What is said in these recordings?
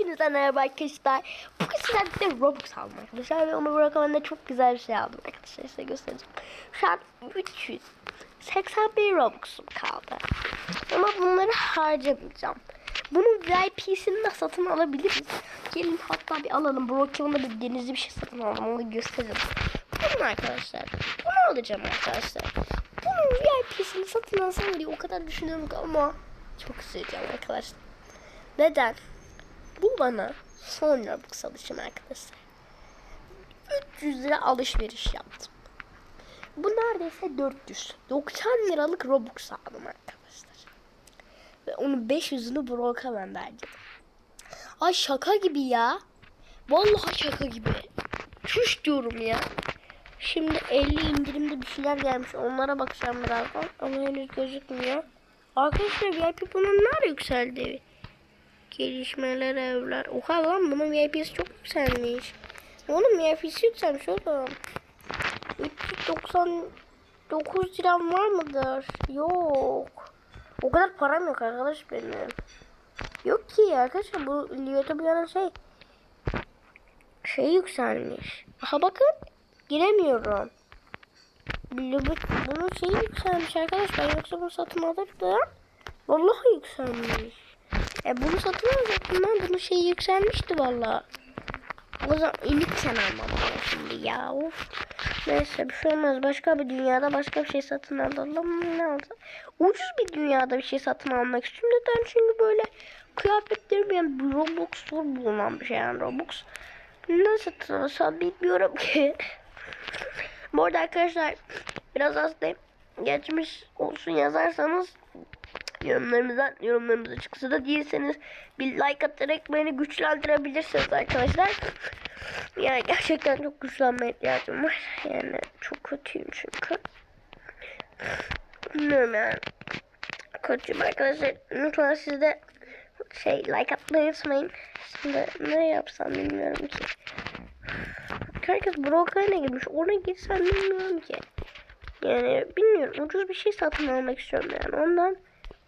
Hepinizden merhaba arkadaşlar. Bugün sizlerle Robux aldım arkadaşlar. Ve onu bırakan de çok güzel bir şey aldım arkadaşlar. Size göstereceğim. Şu an 381 Robux'um kaldı. Ama bunları harcamayacağım. Bunun VIP'sini de satın alabiliriz. Gelin hatta bir alalım. Brokeman'da bir denizli bir şey satın aldım. Onu göstereceğim. Bunun arkadaşlar. Bunu alacağım arkadaşlar. Bunun VIP'sini satın alsam diye o kadar düşünüyorum ama çok seveceğim arkadaşlar. Neden? Bu bana son Robux alışım arkadaşlar. 300 lira alışveriş yaptım. Bu neredeyse 400. 90 liralık Robux aldım arkadaşlar. Ve onun 500'ünü Brock'a ben verdim. Ay şaka gibi ya. Vallahi şaka gibi. Çüş diyorum ya. Şimdi 50 indirimde bir şeyler gelmiş. Onlara bakacağım birazdan. Ama henüz gözükmüyor. Arkadaşlar VIP bunun nerede yükseldi? Gelişmeler evler. Oha lan bunun VIP'si çok yükselmiş. Oğlum VIP'si yükselmiş oğlum. 399 liram var mıdır? Yok. O kadar param yok arkadaş benim. Yok ki arkadaşlar bu YouTube'ların şey şey yükselmiş. Aha bakın giremiyorum. Bunun şeyi yükselmiş arkadaşlar. Yoksa bunu satın alırdım. Vallahi yükselmiş. E bunu satın alacaktım ben. Bunun şeyi yükselmişti vallahi. O zaman ümit sen almam şimdi ya. Of. Neyse bir şey olmaz. Başka bir dünyada başka bir şey satın alalım. Ne aldı? Ucuz bir dünyada bir şey satın almak istiyorum. Neden? Çünkü böyle kıyafetlerim yani bir Robux bulunan bir şey yani Robux. Nasıl satın alsam bilmiyorum ki. Bu arada arkadaşlar biraz hastayım. Geçmiş olsun yazarsanız yorumlarımızdan yorumlarımıza çıksa da değilseniz bir like atarak beni güçlendirebilirsiniz arkadaşlar. Yani gerçekten çok güçlenmeye ihtiyacım var. Yani çok kötüyüm çünkü. Bilmiyorum yani. Kötüyüm arkadaşlar. Lütfen siz de şey like atmayı unutmayın. Şimdi ne yapsam bilmiyorum ki. Herkes Brokay'ına girmiş. Ona girsem bilmiyorum ki. Yani bilmiyorum. Ucuz bir şey satın almak istiyorum yani. Ondan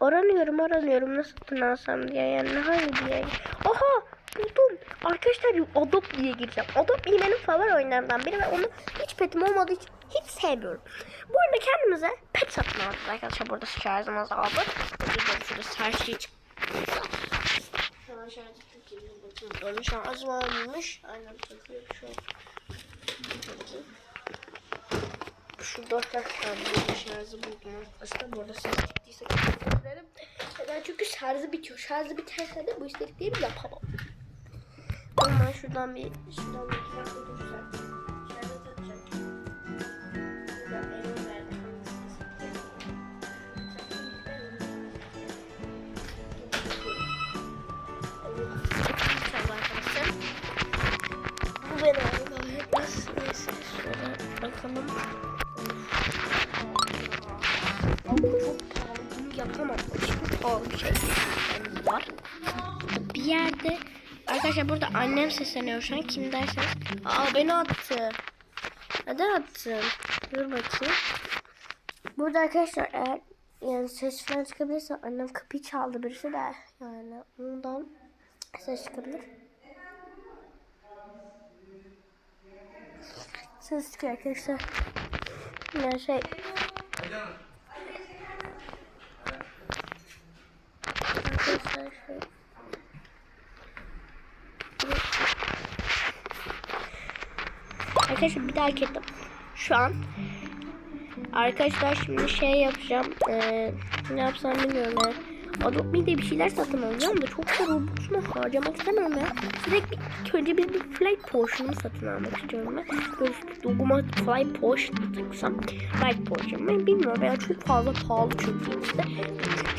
aranıyorum aranıyorum nasıl satın alsam diye yani hangi diye. Aha buldum. Arkadaşlar Adopt diye gireceğim. İyi benim favori oyunlarımdan biri ve onu hiç petim olmadığı için hiç sevmiyorum. Bu arada kendimize pet satın aldık arkadaşlar. Burada şarjımız aldık. Bir görüşürüz. Her şey çıktı. Şu an şarj Bakın şarj varmış. Aynen takıyor şu an. Şurada arkadaşlar burada şarjı buldum arkadaşlar. Bu arada ses gittiyse özür dilerim. Neden? Çünkü şarjı bitiyor. Şarjı biterse de bu istediklerimi yapamam. Ama şuradan bir şuradan bir. Şarjı arkadaşlar. Bu benim arabam. Neyse Var. Bir yerde Arkadaşlar burada annem sesleniyor şu an. Kim derseniz. Aa beni attı. Neden attın? Dur bakayım. Burada arkadaşlar eğer yani ses falan çıkabilirse annem kapıyı çaldı birisi de yani ondan ses çıkabilir. Ses çıkıyor arkadaşlar. Yani şey Arkadaşlar Arkadaşlar bir daha ettim. Şu an Arkadaşlar şimdi şey yapacağım. Ee, ne yapsam bilmiyorum ya. Adopt Me'de bir şeyler satın alacağım da çok da Robux'unu harcamak istemem ya. Bir, önce bir, bir Flight Potion'u satın almak istiyorum ben. Böyle doguma Flight Potion taksam. Flight Potion ben bilmiyorum ya çok fazla pahalı çünkü işte.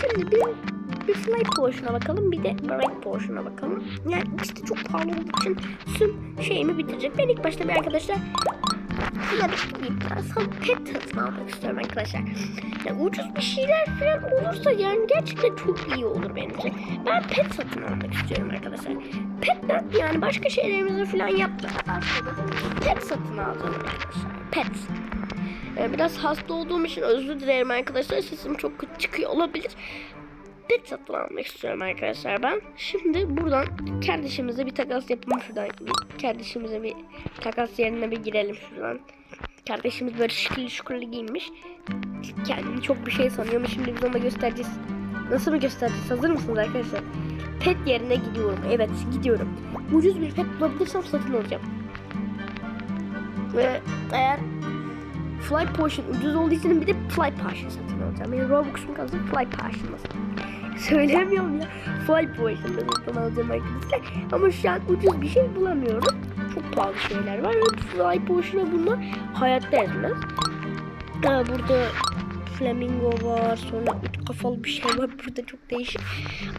Şimdi bir bir Flight Potion'a bakalım bir de Bright Potion'a bakalım. Yani ikisi de çok pahalı olduğu için tüm şeyimi bitirecek. Ben ilk başta bir arkadaşlar biraz pet satın almak istiyorum arkadaşlar. Yani ucuz bir şeyler falan olursa yani gerçekten çok iyi olur bence. Ben pet satın almak istiyorum arkadaşlar. Petten yani başka şeylerimizi falan yapmadan pet satın alacağım arkadaşlar. Pet. Ee, biraz hasta olduğum için özür dilerim arkadaşlar. Sesim çok kötü çıkıyor olabilir. Pet satın almak istiyorum arkadaşlar ben. Şimdi buradan kardeşimize bir takas yapalım şuradan. Kardeşimize bir takas yerine bir girelim şuradan. Kardeşimiz böyle şıkırlı şıkırlı giyinmiş. Kendini çok bir şey sanıyor şimdi biz ona göstereceğiz. Nasıl mı göstereceğiz? Hazır mısınız arkadaşlar? Pet yerine gidiyorum. Evet gidiyorum. Ucuz bir pet bulabilirsem satın alacağım. Ve eğer Fly Potion ucuz olduğu için bir de Fly Potion satın alacağım. Yani Robux'um kaldı Fly Potion Söylemiyorum ya. Fly Potion da satın alacağım arkadaşlar. Ama şu an ucuz bir şey bulamıyorum. Çok pahalı şeyler var. Fly Potion'a bunlar hayatta ezmez. Daha burada flamingo var. Sonra üç kafalı bir şey var. Burada çok değişik.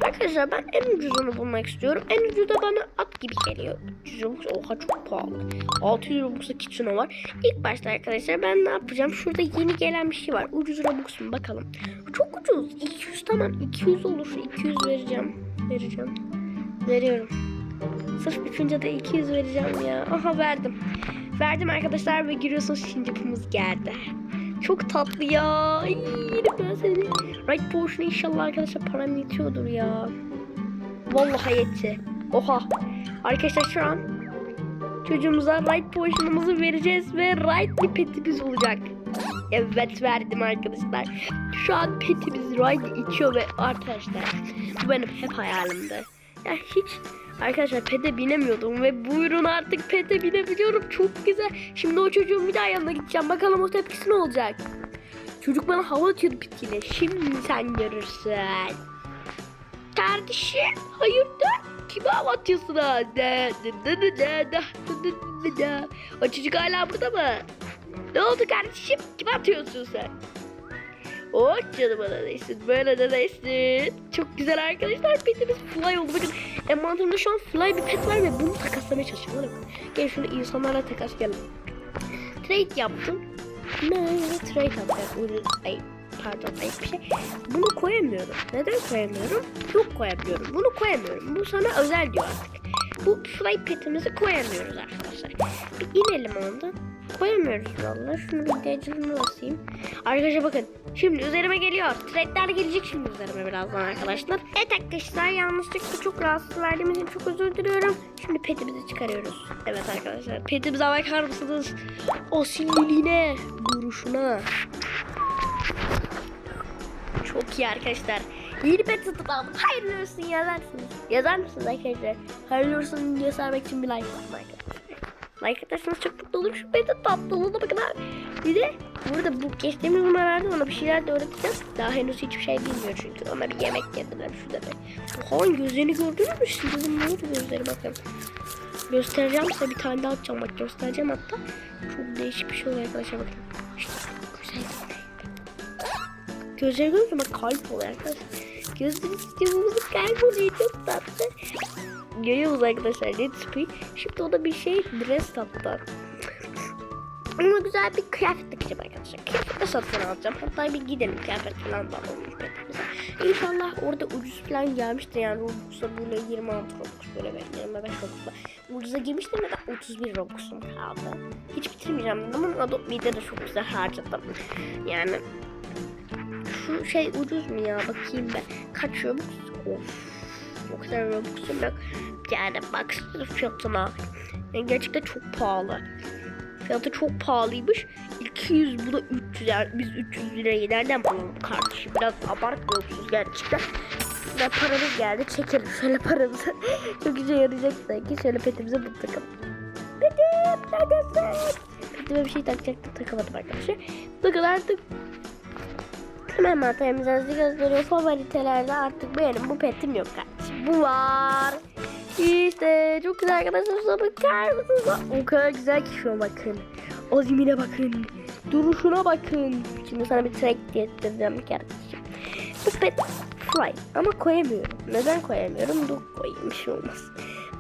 Arkadaşlar ben en ucuzunu bulmak istiyorum. En ucuzu da bana at gibi geliyor. 300 Robux. Oha çok pahalı. 600 Robux'a Kitsune var. İlk başta arkadaşlar ben ne yapacağım? Şurada yeni gelen bir şey var. Ucuz Robux mu bakalım. Çok ucuz. 200 tamam. 200 olur. 200 vereceğim. Vereceğim. Veriyorum. Sırf üçüncü de 200 vereceğim ya. Aha verdim. Verdim arkadaşlar ve giriyorsunuz şincipimiz geldi. Çok tatlı ya. Ay, ben seni. Right Potion inşallah arkadaşlar param yetiyordur ya. Vallahi yetti. Oha. Arkadaşlar şu an çocuğumuza Right Potion'umuzu vereceğiz ve Right bir petimiz olacak. Evet verdim arkadaşlar. Şu an petimiz Right içiyor ve arkadaşlar bu benim hep hayalimdi. Ya hiç Arkadaşlar pete binemiyordum ve buyurun artık pete binebiliyorum. Çok güzel. Şimdi o çocuğun bir daha yanına gideceğim. Bakalım o tepkisi ne olacak. Çocuk bana hava atıyordu pitiyle. Şimdi sen görürsün. Kardeşim hayırdır? Kime hava atıyorsun ha? Da, da, da, da, da. O çocuk hala burada mı? Ne oldu kardeşim? Kime atıyorsun sen? Oh canım. Böyle de değsin. Çok güzel arkadaşlar. Petimiz fly oldu. Bakın envanterimde şu an fly bir pet var ve bunu takaslamaya çalışıyorum. Gel şunu insanlarla takaslayalım. Trade yaptım. Ne? Trade yaptım. Ucuz. Ay pardon ayıp bir şey. Bunu koyamıyorum. Neden koyamıyorum? Yok koyamıyorum. Bunu koyamıyorum. Bu sana özel diyor artık. Bu fly petimizi koyamıyoruz arkadaşlar. Bir inelim ondan. Koyamıyoruz valla. Şunu bir derecesine basayım. Arkadaşlar bakın. Şimdi üzerime geliyor. Threadler gelecek şimdi üzerime birazdan arkadaşlar. Evet arkadaşlar yanlışlıkla çok rahatsız verdiğimiz için çok özür diliyorum. Şimdi petimizi çıkarıyoruz. Evet arkadaşlar. Petimize bakar mısınız? O sinirliğine, duruşuna. Çok iyi arkadaşlar. Yeni pet satın aldım. Hayırlı olsun yazarsınız. Yazar mısınız arkadaşlar? Hayırlı olsun göstermek için bir like atın arkadaşlar. Like atarsanız çok mutlu olurum. Şu petin tatlılığına bakın abi. Bir de burada bu geçtiğimiz numaralarda ona bir şeyler de öğreteceğim. Daha henüz hiçbir şey bilmiyor çünkü. Ona bir yemek yediler şu demek. Oha gözlerini gördünüz mü? Şimdi dedim ne oldu gözleri bakın. Göstereceğim size bir tane daha atacağım. Bak göstereceğim hatta. Çok değişik bir şey oluyor arkadaşlar bakın. İşte güzel. Gözleri görünce bak kalp oluyor arkadaşlar. Gözleri istiyorumuzun kalp oluyor çok tatlı. Görüyoruz arkadaşlar Red Spy. Şimdi o da bir şey dress tattı. Ona güzel bir kıyafet takacağım arkadaşlar. Kıyafet de satın alacağım. Hatta bir gidelim kıyafet falan da alalım. İnşallah orada ucuz falan gelmiştir. Yani Robux'a böyle 26 Robux böyle ben 25 Robux'la. Ucuza girmiştim de ben 31 Robux'um kaldı. Hiç bitirmeyeceğim ama Adopt Me'de de çok güzel harcadım. Yani şu şey ucuz mu ya bakayım ben. Kaç Robux? Of. O kadar Robux'um yok. Yani baksana fiyatına. Yani gerçekten çok pahalı. Fiyatı çok pahalıymış. 200 bu da 300 yani biz 300 lirayı nereden bulalım kardeşim? Biraz abartmıyor musunuz gerçekten? Ve paramız geldi çekelim şöyle paramızı. çok işe yarayacak sanki. Şöyle petimize bunu takalım. Petim neredesin? Petime bir şey takacaktım takamadım arkadaşlar. Bakın artık Hemen hızlı gösteriyor. Favoritelerde artık benim bu petim yok kardeşim. Bu var. İşte çok güzel arkadaşlar. Şuna bakar mısınız? O kadar güzel ki şu an bakın. Azimine bakın. Duruşuna bakın. Şimdi sana bir track diye ettireceğim kardeşim. Bu pet fly ama koyamıyorum. Neden koyamıyorum? Dok koyayım bir şey olmaz.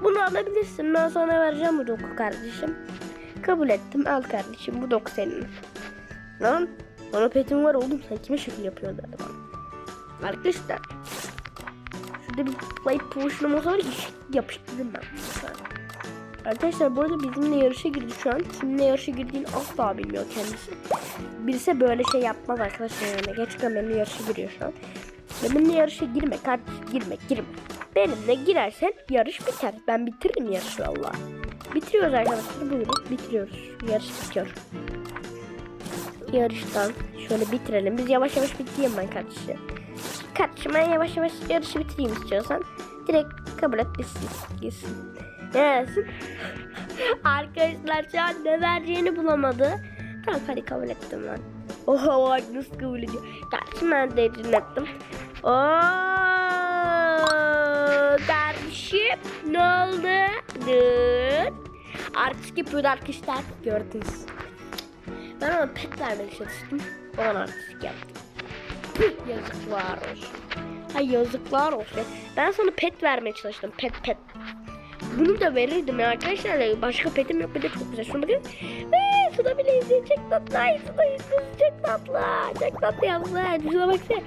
Bunu alabilirsin. Ben sana vereceğim bu doku kardeşim. Kabul ettim. Al kardeşim. Bu dok senin. Lan bana petim var oğlum sen kime şekil yapıyorsun. Arkadaşlar. Şurada bir light potion'um olsa var yapıştırdım ben. Arkadaşlar bu arada bizimle yarışa girdi şu an. Kiminle yarışa girdiğini asla bilmiyor kendisi. Birisi böyle şey yapmaz arkadaşlar yani. Gerçekten benimle yarışa giriyor şu an. Benimle yarışa girme kardeşim girme girme. Benimle girersen yarış biter. Ben bitiririm yarışı valla. Bitiriyoruz arkadaşlar buyurun bitiriyoruz. Yarış bitiyor. Yarıştan şöyle bitirelim. Biz yavaş yavaş bitireyim ben kardeşim. Kardeşim ben yavaş yavaş yarışı bitireyim istiyorsan. Direkt kabul et gitsin. Gitsin. Ne dersin? Arkadaşlar şu an ne vereceğini bulamadı. Tamam hadi kabul ettim ben. Oha bak nasıl kabul ediyor. Kardeşim ben de dinlettim. Ooo kardeşim ne oldu? Dur. Artistik yapıyordu arkadaşlar. Gördünüz. Ben ona pet vermeye çalıştım. O bana artistik yaptı. Püh, Yazıklar olsun. Ay yazıklar olsun. Ben sana pet vermeye çalıştım. Pet pet. Bunu da verirdim ya arkadaşlar. Başka petim yok bir de çok güzel. Şuna bakın. Eee suda bile izleyin. Çok tatlı. Ay suda izleyin. Çok tatlı. Çok tatlı yazlar. Şuna baksana.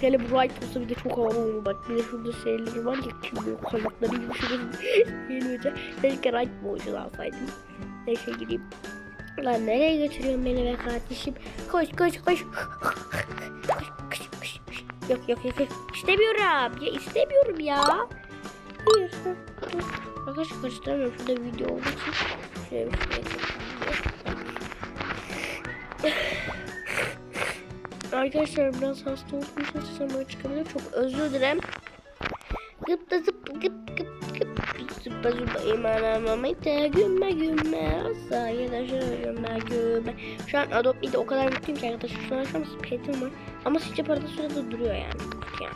Hele bu right olsa bir de çok havalı olur. Bak bir de şurada şeyleri var ya. Böyle kanatları gibi şurada. Yeni Keşke right motion alsaydım. Neyse gideyim. Lan nereye götürüyorsun beni be kardeşim? Koş, koş, koş. Yok yok yok. İstemiyorum. Ya istemiyorum ya. Arkadaşlar karıştıramıyorum. Şurada video olduğu için. Şöyle bir şey Arkadaşlar biraz hasta olduğum için sesime çıkabilir. Çok özür dilerim. Gıp da zıp gıp gıp gıp. Zıppa zıppa imanamamite gümme gümme. Asa yadaşa gümme gümme. Şu an Adobe de o kadar mutluyum ki arkadaşlar. Şu an şu an petim var. Ama sizce parada sırada duruyor yani. yani.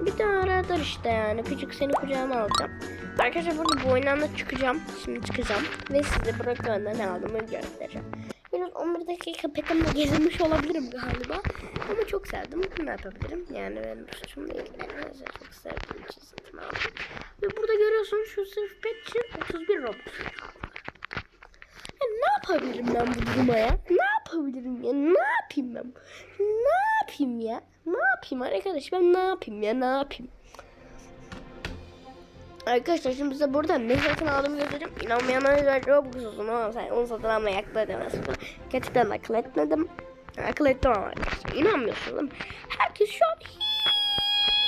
Bir tane aradır işte yani. Küçük seni kucağıma alacağım. Arkadaşlar burada bu oyundan da çıkacağım. Şimdi çıkacağım. Ve size Brokeon'da ne aldığımı göstereceğim. Biraz 11 dakika petimle gezinmiş olabilirim galiba. Ama çok sevdim. Ne yapabilirim? Yani benim suçum değil. Yani çok sevdiğim için satın aldım. Ve burada görüyorsunuz şu sırf pet için 31 Robux kaldı. Ya ne yapabilirim ben bu duruma ya? Ne yapabilirim ya? Ne yapayım ben? Ne yapayım ya? Ne yapayım arkadaş? Ben ne yapayım ya? Ne yapayım? Arkadaşlar şimdi size burada ne satın aldığımı göstereceğim. İnanmayanlar Robux olsun ama sen onu satın almaya akıl edemezsin. Gerçekten akıl etmedim. Akıl ettim ama arkadaşlar. İnanmıyorsunuz? Herkes şu an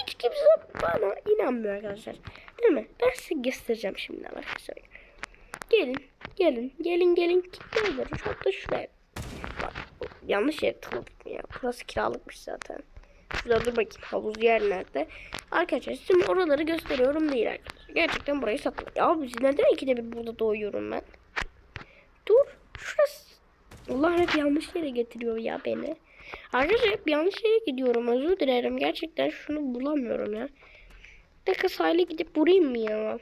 hiç kimse bana inanmıyor arkadaşlar. Değil mi? Ben size göstereceğim şimdi arkadaşlar. Gelin, gelin, gelin, gelin. Nerede? Çok da şuraya. Yanlış yere tıkladım ya. Burası kiralıkmış zaten. Şurada dur bakayım havuz yer nerede? Arkadaşlar şimdi oraları gösteriyorum değil arkadaşlar. Gerçekten burayı satın. Ya biz neden ikide bir burada doğuyorum ben? Dur. Şurası. Allah hep yanlış yere getiriyor ya beni. Arkadaşlar hep yanlış yere gidiyorum. Özür dilerim. Gerçekten şunu bulamıyorum ya. Bir dakika sahile gidip vurayım mı ya?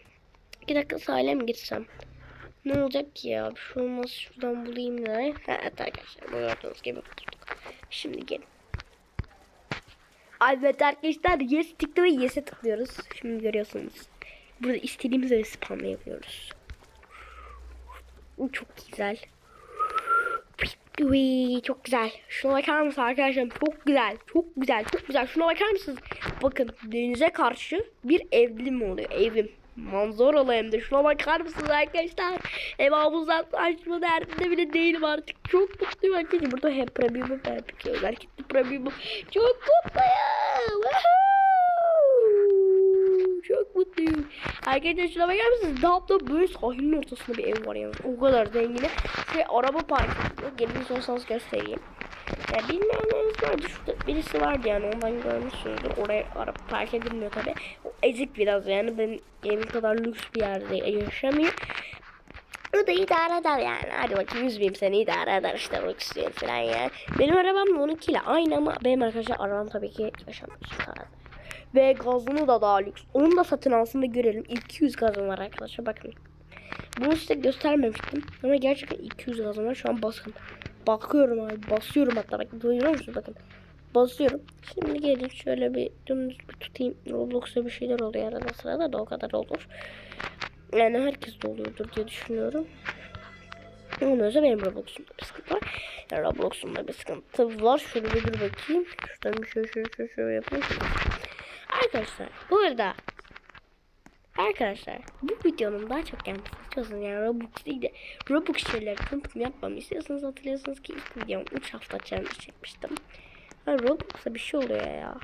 İki dakika sahile mi gitsem? Ne olacak ki ya? Bir şey olmaz. Şuradan bulayım da. Evet arkadaşlar. Bu gördüğünüz gibi bulduk. Şimdi gelin. Evet arkadaşlar yes tıkla ve yes'e tıklıyoruz. Şimdi görüyorsunuz. Burada istediğimiz gibi spam yapıyoruz. Çok güzel. Uy, çok güzel. Şuna bakar mısınız arkadaşlar? Çok güzel. Çok güzel. Çok güzel. Şuna bakar mısınız? Bakın denize karşı bir evim oluyor. Evim. Manzaralı hem de. Şuna bakar mısınız arkadaşlar? Ev havuzdan açma derdinde bile değilim artık. Çok mutluyum arkadaşlar. Burada hem premium'um hem bir özel kitle premium'um. Çok mutluyum. Çok mutluyum. Arkadaşlar şuna bakar mısınız? Dağda böyle sahilin ortasında bir ev var yani. O kadar zengine. Şey araba park ediyor. Gelin istiyorsanız göstereyim. Ya bilmeyenleriniz vardı. Şurada birisi vardı yani ondan görmüşsünüzdür. Oraya araba park edilmiyor tabi. O ezik biraz yani benim evim kadar lüks bir yerde yaşamıyor. O da idare eder yani. Hadi bakayım üzmeyeyim seni idare eder işte lüks diye falan yani. Benim arabam da onunkiyle aynı ama benim arkadaşlar arabam tabii ki yaşamıyor. Ve gazını da daha lüks. Onu da satın alsın da görelim. 200 gazım var arkadaşlar bakın. Bunu size göstermemiştim. Ama gerçekten 200 gazım var. Şu an basın. Bakıyorum abi. Basıyorum hatta. Bak duyuyor musunuz? Bakın. Basıyorum. Şimdi gelin şöyle bir dümdüz bir tutayım. Roblox'a bir şeyler oluyor arada sırada da o kadar olur. Yani herkes de oluyordur diye düşünüyorum. Olmuyorsa benim Roblox'umda bir sıkıntı var. Yani Roblox'umda bir sıkıntı var. Şöyle bir dur bakayım. Şuradan bir şöyle şöyle şöyle, şöyle yapayım. Arkadaşlar bu arada Arkadaşlar bu videonun daha çok gelmesini istiyorsanız yani Robux değil de Robux şeyler tanıtım yapmamı istiyorsanız hatırlıyorsunuz ki ilk videom 3 hafta challenge çekmiştim. Ha Robux'a bir şey oluyor ya.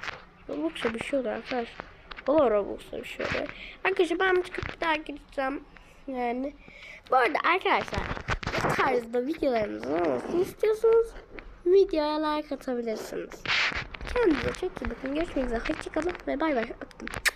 Robux'a bir şey oluyor arkadaşlar. Valla Robux'a bir şey oluyor. Arkadaşlar ben çıkıp bir daha gideceğim. Yani. Bu arada arkadaşlar bu tarzda videolarınızın olmasını istiyorsanız videoya like atabilirsiniz. Kendinize çok iyi bakın. Görüşmek üzere. Hoşçakalın ve bay bay. Öptüm.